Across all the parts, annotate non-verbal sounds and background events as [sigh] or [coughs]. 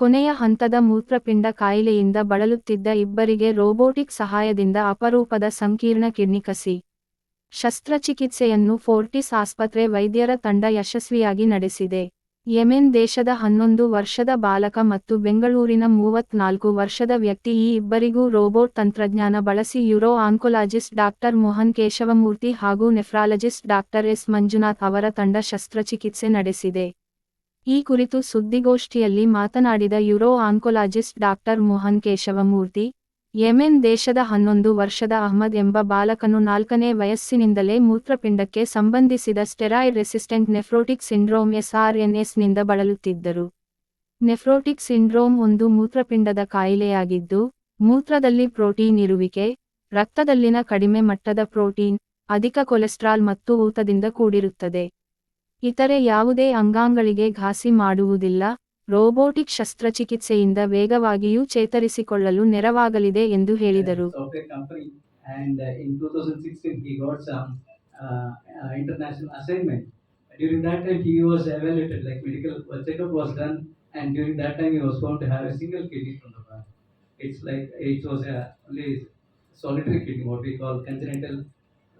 ಕೊನೆಯ ಹಂತದ ಮೂತ್ರಪಿಂಡ ಕಾಯಿಲೆಯಿಂದ ಬಳಲುತ್ತಿದ್ದ ಇಬ್ಬರಿಗೆ ರೋಬೋಟಿಕ್ ಸಹಾಯದಿಂದ ಅಪರೂಪದ ಸಂಕೀರ್ಣ ಕಿಡ್ನಿ ಕಸಿ. ಶಸ್ತ್ರಚಿಕಿತ್ಸೆಯನ್ನು ಫೋರ್ಟಿಸ್ ಆಸ್ಪತ್ರೆ ವೈದ್ಯರ ತಂಡ ಯಶಸ್ವಿಯಾಗಿ ನಡೆಸಿದೆ. ಯೆಮೆನ್ ದೇಶದ ಹನ್ನೊಂದು ವರ್ಷದ ಬಾಲಕ ಮತ್ತು ಬೆಂಗಳೂರಿನ ಮೂವತ್ನಾಲ್ಕು ವರ್ಷದ ವ್ಯಕ್ತಿ ಈ ಇಬ್ಬರಿಗೂ ರೋಬೋಟ್ ತಂತ್ರಜ್ಞಾನ ಬಳಸಿ uro oncologist doctor Mohan Keshavamurthy ಹಾಗೂ ನೆಫ್ರಾಲಜಿಸ್ಟ್ ಡಾಕ್ಟರ್ ಎಸ್ ಮಂಜುನಾಥ್ ಅವರ ತಂಡ ಶಸ್ತ್ರಚಿಕಿತ್ಸೆ ನಡೆಸಿದೆ. ಈ ಕುರಿತು ಸುದ್ದಿಗೋಷ್ಠಿಯಲ್ಲಿ ಮಾತನಾಡಿದ uro oncologist doctor Mohan Keshavamurthy, Yemen ದೇಶದ ಹನ್ನೊಂದು ವರ್ಷದ ಅಹ್ಮದ್ ಎಂಬ ಬಾಲಕನು ನಾಲ್ಕನೇ ವಯಸ್ಸಿನಿಂದಲೇ ಮೂತ್ರಪಿಂಡಕ್ಕೆ ಸಂಬಂಧಿಸಿದ ಸ್ಟೆರಾಯ್ಡ್ ರೆಸಿಸ್ಟೆಂಟ್ ನೆಫ್ರೋಟಿಕ್ ಸಿಂಡ್ರೋಮ್ ಎಸ್ಆರ್ಎನ್ಎಸ್ನಿಂದ ಬಳಲುತ್ತಿದ್ದರು. ನೆಫ್ರೋಟಿಕ್ ಸಿಂಡ್ರೋಮ್ ಒಂದು ಮೂತ್ರಪಿಂಡದ ಕಾಯಿಲೆಯಾಗಿದ್ದು, ಮೂತ್ರದಲ್ಲಿ ಪ್ರೋಟೀನ್ ಇರುವಿಕೆ, ರಕ್ತದಲ್ಲಿನ ಕಡಿಮೆ ಮಟ್ಟದ ಪ್ರೋಟೀನ್, ಅಧಿಕ ಕೊಲೆಸ್ಟ್ರಾಲ್ ಮತ್ತು ಊತದಿಂದ ಕೂಡಿರುತ್ತದೆ. ಇತರೆ ಯಾವುದೇ ಅಂಗಾಂಗಳಿಗೆ ಘಾಸಿ ಮಾಡುವುದಿಲ್ಲ ರೋಬೋಟಿಕ್ ಶಸ್ತ್ರಚಿಕಿತ್ಸೆಯಿಂದ ವೇಗವಾಗಿಯೂ ಚೇತರಿಸಿಕೊಳ್ಳಲು ನೆರವಾಗಲಿದೆ ಎಂದು ಹೇಳಿದರು and uh, in 2016 he got some uh, uh, international assignment during that time he was evaluated like medical uh, checkup was done and during that time he was found to have a single kidney from the birth it's like it was a only solitary kidney what we call congenital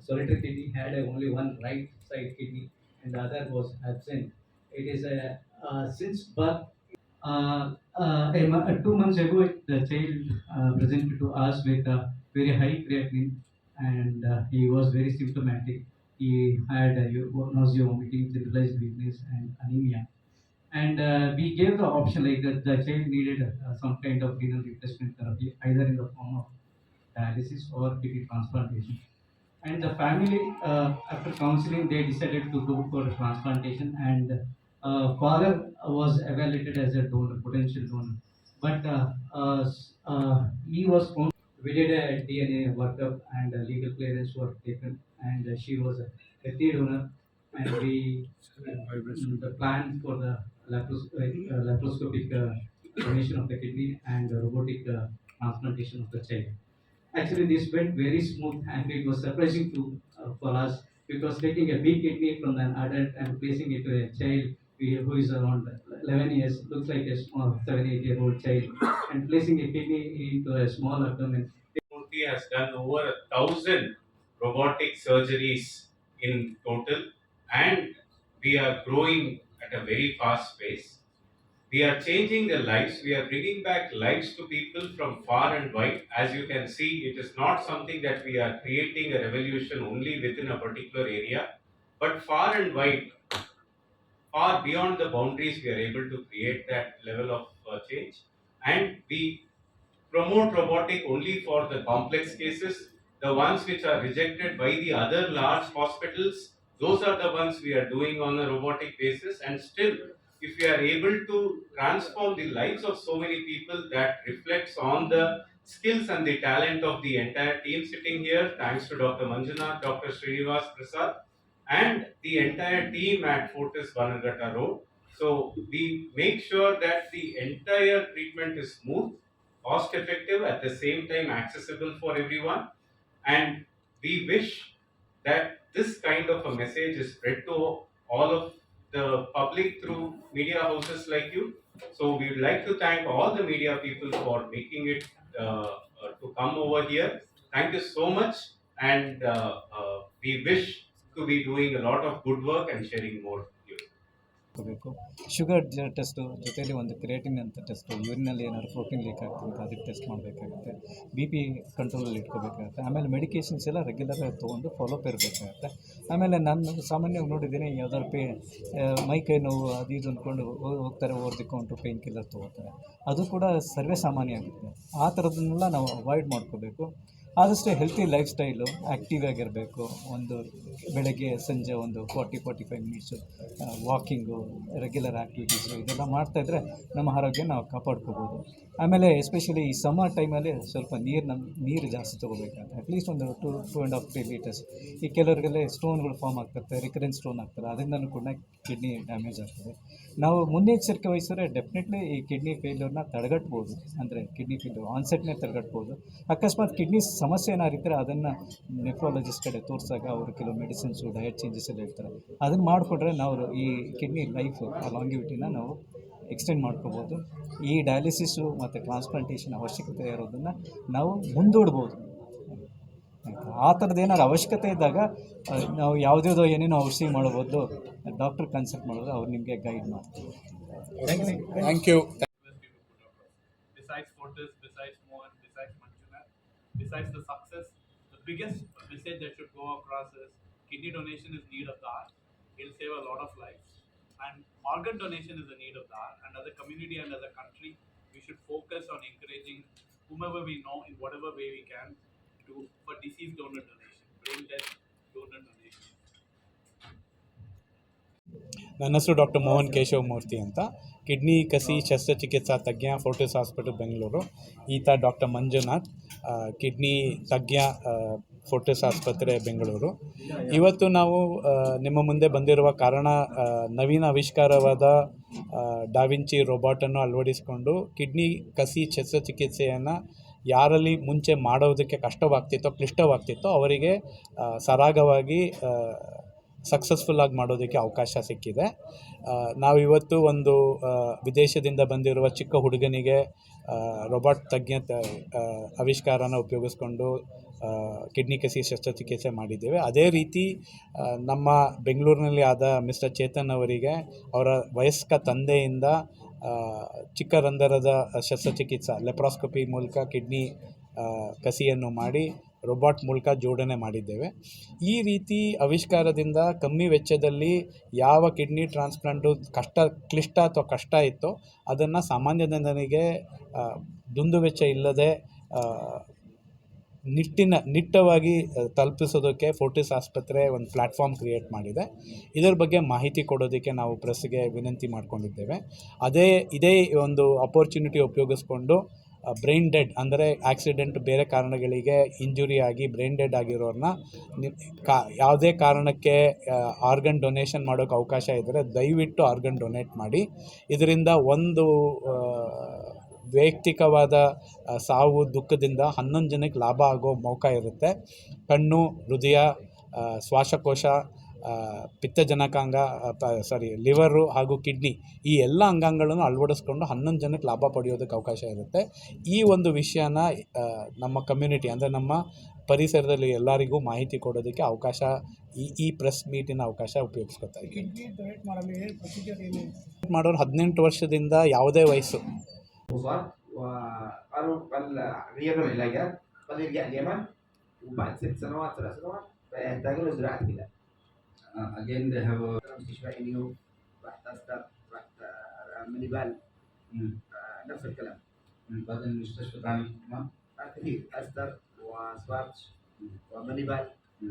solitary kidney had a only one right side kidney and the other was absent it is a uh, since birth uh, uh, two months ago, the child uh, presented to us with a very high creatinine, and uh, he was very symptomatic. He had uh, nausea, vomiting, generalized weakness, and anemia. And we gave the option like that the child needed some kind of renal replacement therapy, either in the form of dialysis or kidney transplantation. And the family, uh, after counseling, they decided to go for transplantation. And uh, father was evaluated as a donor, potential donor, but uh, uh, uh, he was found. We did a DNA workup and legal clearance was taken, and uh, she was a healthy donor. And we [coughs] the plan for the lapros- laparoscopic uh, donation of the kidney and the robotic uh, transplantation of the child. Actually, this went very smooth and it was surprising to uh, for us because taking a big kidney from an adult and placing it to a child who is around 11 years looks like a small 7 8 year old child and placing a kidney into a small abdomen Murthy has done over a thousand robotic surgeries in total, and we are growing at a very fast pace. We are changing the lives, we are bringing back lives to people from far and wide. As you can see, it is not something that we are creating a revolution only within a particular area, but far and wide, far beyond the boundaries, we are able to create that level of uh, change. And we promote robotic only for the complex cases. The ones which are rejected by the other large hospitals, those are the ones we are doing on a robotic basis. And still, if we are able to transform the lives of so many people, that reflects on the skills and the talent of the entire team sitting here. Thanks to Dr. Manjunath, Dr. Srinivas Prasad, and the entire team at Fortis Banagata Road. So we make sure that the entire treatment is smooth cost effective at the same time accessible for everyone and we wish that this kind of a message is spread to all of the public through media houses like you. So we would like to thank all the media people for making it uh, uh, to come over here. Thank you so much. And uh, uh, we wish to be doing a lot of good work and sharing more ಮಾಡಬೇಕು sugar test ಜೊತೆಯಲ್ಲಿ ಒಂದು creatine ಅಂತ test, ಯೂರಿನಲ್ಲಿ ಏನಾದ್ರು protein leak ಆಗ್ತದೆ ಅದಕ್ಕೆ test ಮಾಡಬೇಕಾಗುತ್ತೆ. B P ಕಂಟ್ರೋಲಲ್ಲಿ ಇಟ್ಕೋಬೇಕಾಗುತ್ತೆ. ಆಮೇಲೆ ಮೆಡಿಕೇಷನ್ಸ್ ಎಲ್ಲ ರೆಗ್ಯುಲರಾಗಿ ತೊಗೊಂಡು ಫಾಲೋಪ್ ಇರಬೇಕಾಗುತ್ತೆ. ಆಮೇಲೆ ನಾನು ಸಾಮಾನ್ಯವಾಗಿ ನೋಡಿದ್ದೀನಿ, ಯಾವ್ದಾದ್ರು ಪೇ ಮೈ ಕೈ ನೋವು ಅದು ಇದು ಅಂದ್ಕೊಂಡು ಹೋಗ್ತಾರೆ ಓರ್ದಿಕೊಂಡು ಪೇನ್ ಕಿಲ್ಲರ್ ತೊಗೋತಾರೆ. ಅದು ಕೂಡ ಸರ್ವೇ ಸಾಮಾನ್ಯ ಆಗುತ್ತೆ. ಆ ಥರದನ್ನೆಲ್ಲ ನಾವು ಅವಾಯ್ಡ್ ಮಾಡ್ಕೋಬೇಕು. ಆದಷ್ಟು ಹೆಲ್ತಿ ಲೈಫ್ ಸ್ಟೈಲು ಆ್ಯಕ್ಟಿವ್ ಆಗಿರಬೇಕು. ಒಂದು ಬೆಳಗ್ಗೆ, ಸಂಜೆ ಒಂದು forty forty five minutes walking regular activities ಇದೆಲ್ಲ ಮಾಡ್ತಾಯಿದ್ರೆ ನಮ್ಮ ಆರೋಗ್ಯ ನಾವು ಕಾಪಾಡ್ಕೋಬೋದು. ಆಮೇಲೆ ಎಸ್ಪೆಷಲಿ ಈ ಸಮ್ಮರ್ ಟೈಮಲ್ಲಿ ಸ್ವಲ್ಪ ನೀರು ನೀರು ಜಾಸ್ತಿ ತೊಗೋಬೇಕಂತ. ಅಟ್ಲೀಸ್ಟ್ ಒಂದು two to and half three litres ಈ ಕೆಲವರಿಗೆಲ್ಲ ಸ್ಟೋನ್ಗಳು ಫಾರ್ಮ್ ಆಗ್ತದೆ ರಿಕರೆಂಟ್ ಸ್ಟೋನ್ ಆಗ್ತಾರೆ ಅದರಿಂದಲೂ ಕೂಡ ಕಿಡ್ನಿ ಡ್ಯಾಮೇಜ್ ಆಗ್ತದೆ. ನಾವು ಮುನ್ನೆಚ್ಚರಿಕೆ ವಹಿಸಿದ್ರೆ ಡೆಫಿನೆಟ್ಲಿ ಈ ಕಿಡ್ನಿ ಫೇಲ್ಯೂರ್ನ ತಡೆಗಟ್ಬೋದು. ಅಂದರೆ ಕಿಡ್ನಿ ಫೇಲ್ಯೂರ್ ಆನ್ಸೆಟ್ನೇ ತಡೆಗಟ್ಬೋದು. ಅಕಸ್ಮಾತ್ ಕಿಡ್ನಿ ಸಮಸ್ಯೆ ಏನಾರಿದ್ದರೆ ಇದ್ದರೆ ಅದನ್ನು ನೆಫ್ರಾಲಜಿಸ್ಟ್ ಕಡೆ ತೋರಿಸಿದಾಗ ಅವರು ಕೆಲವು ಮೆಡಿಸಿನ್ಸು ಡಯಟ್ ಚೇಂಜಸ್ ಎಲ್ಲ ಹೇಳ್ತಾರೆ. ಅದನ್ನು ಮಾಡಿಕೊಟ್ರೆ ನಾವು ಈ ಕಿಡ್ನಿ ಲೈಫ್ ಆ ಲಾಂಗಿವಿಟಿನ ನಾವು ಎಕ್ಸ್ಟೆಂಡ್ ಮಾಡ್ಕೋಬೋದು. ಈ ಡಯಾಲಿಸಿಸು ಮತ್ತು ಟ್ರಾನ್ಸ್ಪ್ಲಾಂಟೇಷನ್ ಅವಶ್ಯಕತೆ ಇರೋದನ್ನು ನಾವು ಮುಂದೂಡ್ಬೋದು. ಆ ಥರದ್ದು ಏನಾದ್ರು ಅವಶ್ಯಕತೆ ಇದ್ದಾಗ ನಾವು ಯಾವುದ್ಯಾವುದೋ ಏನೇನೋ ಔಷಧಿ ಮಾಡ್ಬೋದು ಡಾಕ್ಟರ್ ಕನ್ಸಲ್ಟ್ ಮಾಡೋದು ಅವ್ರು ನಿಮಗೆ ಗೈಡ್ ಮಾಡ್ತಾರೆ. Thank you. besides Fortis, besides Mohan, besides Manjunath, besides the success, the biggest message that should go across is kidney donation is need of the hour. It'll save a lot of lives. And organ donation is a need of the hour. And as a community and as a country, we should focus on encouraging whomever we know in whatever way we can to for disease donor donation, brain death donor donation. ನನ್ನ ಹೆಸರು doctor Mohan Keshava ಮೂರ್ತಿ ಅಂತ kidney ಕಸಿ ಶಸ್ತ್ರಚಿಕಿತ್ಸಾ ತಜ್ಞ, Fortis hospital, Bengaluru. ಈತ doctor Manjunath kidney ತಜ್ಞ ಫೋರ್ಟಿಸ್ ಆಸ್ಪತ್ರೆ, ಬೆಂಗಳೂರು. ಇವತ್ತು ನಾವು ನಿಮ್ಮ ಮುಂದೆ ಬಂದಿರುವ ಕಾರಣ ನವೀನ ಆವಿಷ್ಕಾರವಾದ ಡಾವಿಂಚಿ ರೋಬಾಟನ್ನು ಅಳವಡಿಸಿಕೊಂಡು ಕಿಡ್ನಿ ಕಸಿ ಶಸ್ತ್ರಚಿಕಿತ್ಸೆಯನ್ನು ಯಾರಲ್ಲಿ ಮುಂಚೆ ಮಾಡೋದಕ್ಕೆ ಕಷ್ಟವಾಗ್ತಿತ್ತೋ, ಕ್ಲಿಷ್ಟವಾಗ್ತಿತ್ತೋ, ಅವರಿಗೆ ಸರಾಗವಾಗಿ ಸಕ್ಸಸ್ಫುಲ್ಲಾಗಿ ಮಾಡೋದಕ್ಕೆ ಅವಕಾಶ ಸಿಕ್ಕಿದೆ. ನಾವಿವತ್ತು ಒಂದು ವಿದೇಶದಿಂದ ಬಂದಿರುವ ಚಿಕ್ಕ ಹುಡುಗನಿಗೆ ರೊಬಾಟ್ ತಜ್ಞ ಆವಿಷ್ಕಾರನ ಉಪಯೋಗಿಸ್ಕೊಂಡು ಕಿಡ್ನಿ ಕಸಿ ಶಸ್ತ್ರಚಿಕಿತ್ಸೆ ಮಾಡಿದ್ದೇವೆ. ಅದೇ ರೀತಿ ನಮ್ಮ ಬೆಂಗಳೂರಿನಲ್ಲಿ ಆದ ಮಿಸ್ಟರ್ ಚೇತನ್ ಅವರಿಗೆ, ಅವರ ವಯಸ್ಕ ತಂದೆಯಿಂದ ಚಿಕ್ಕ ರಂಧರದ ಶಸ್ತ್ರಚಿಕಿತ್ಸಾ, ಲೆಪ್ರಾಸ್ಕೋಪಿ ಮೂಲಕ ಕಿಡ್ನಿ ಕಸಿಯನ್ನು ಮಾಡಿ ರೋಬೋಟ್ ಮೂಲಕ ಜೋಡಣೆ ಮಾಡಿದ್ದೇವೆ. ಈ ರೀತಿ ಆವಿಷ್ಕಾರದಿಂದ ಕಮ್ಮಿ ವೆಚ್ಚದಲ್ಲಿ ಯಾವ ಕಿಡ್ನಿ ಟ್ರಾನ್ಸ್ಪ್ಲಾಂಟು ಕಷ್ಟ, ಕ್ಲಿಷ್ಟ ಅಥವಾ ಕಷ್ಟ ಇತ್ತೋ ಅದನ್ನು ಸಾಮಾನ್ಯ ಜನರಿಗೆ ದುಂದು ವೆಚ್ಚ ಇಲ್ಲದೆ ನಿಟ್ಟಿನ, ನಿಟ್ಟವಾಗಿ ತಲುಪಿಸೋದಕ್ಕೆ ಫೋರ್ಟಿಸ್ ಆಸ್ಪತ್ರೆ ಒಂದು ಪ್ಲ್ಯಾಟ್ಫಾರ್ಮ್ ಕ್ರಿಯೇಟ್ ಮಾಡಿದೆ. ಇದರ ಬಗ್ಗೆ ಮಾಹಿತಿ ಕೊಡೋದಕ್ಕೆ ನಾವು ಪ್ರೆಸ್ಗೆ ವಿನಂತಿ ಮಾಡ್ಕೊಂಡಿದ್ದೇವೆ. ಅದೇ, ಇದೇ ಒಂದು ಅಪರ್ಚುನಿಟಿ ಉಪಯೋಗಿಸ್ಕೊಂಡು ಬ್ರೈನ್ ಡೆಡ್ ಅಂದರೆ ಆಕ್ಸಿಡೆಂಟ್ ಬೇರೆ ಕಾರಣಗಳಿಗೆ ಇಂಜುರಿ ಆಗಿ ಬ್ರೈನ್ ಡೆಡ್ ಆಗಿರೋರನ್ನ ಕಾ ಯಾವುದೇ ಕಾರಣಕ್ಕೆ ಆರ್ಗನ್ ಡೊನೇಷನ್ ಮಾಡೋಕ್ಕೆ ಅವಕಾಶ ಇದ್ದರೆ ದಯವಿಟ್ಟು ಆರ್ಗನ್ ಡೊನೇಟ್ ಮಾಡಿ. ಇದರಿಂದ ಒಂದು ವೈಯಕ್ತಿಕವಾದ ಸಾವು, ದುಃಖದಿಂದ ಹನ್ನೊಂದು ಜನಕ್ಕೆ ಲಾಭ ಆಗೋ ಮೌಕ ಇರುತ್ತೆ. ಕಣ್ಣು, ಹೃದಯ ಶ್ವಾಸಕೋಶ ಆ, ಪಿತ್ತಜನಕಾಂಗ ಸಾರಿ ಲಿವರು ಹಾಗೂ ಕಿಡ್ನಿ ಈ ಎಲ್ಲ ಅಂಗಾಂಗಗಳನ್ನು ಅಳವಡಿಸ್ಕೊಂಡು ಹನ್ನೊಂದು ಜನಕ್ಕೆ ಲಾಭ ಪಡೆಯೋದಕ್ಕೆ ಅವಕಾಶ ಇರುತ್ತೆ ಈ ಒಂದು ವಿಷಯನ ಆ, ನಮ್ಮ ಕಮ್ಯುನಿಟಿ ಅಂದರೆ ನಮ್ಮ ಪರಿಸರದಲ್ಲಿ ಎಲ್ಲರಿಗೂ ಮಾಹಿತಿ ಕೊಡೋದಕ್ಕೆ ಅವಕಾಶ ಈ ಈ ಪ್ರೆಸ್ ಮೀಟಿನ ಅವಕಾಶ ಉಪಯೋಗಿಸ್ಕೊತಾ ಇದ್ದೀನಿ ಮಾಡೋರು ಹದಿನೆಂಟು ವರ್ಷದಿಂದ ಯಾವುದೇ ವಯಸ್ಸು وصل وقالوا قال غيروا العلاجات قال يرجع اليمن وبعد ست سنوات ثلاث سنوات يحتاجوا له زراعه كلى. Uh, again, they have a مستشفى انيو رحت استر رحت آه، منيبال mm, آه، نفس الكلام mm, بعدين مستشفى ثاني كمان آه، كثير استر وسبارتش ومنيبال mm.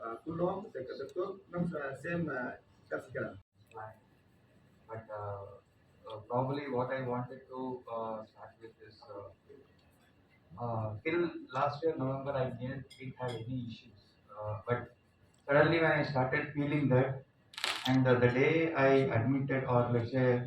آه، كلهم زي الدكتور نفس سيم نفس الكلام but uh, uh, probably what I wanted to uh, start with is uh, uh, till last year November I didn't, didn't have any issues, uh, but suddenly when I started feeling that, and uh, the day I admitted or let's say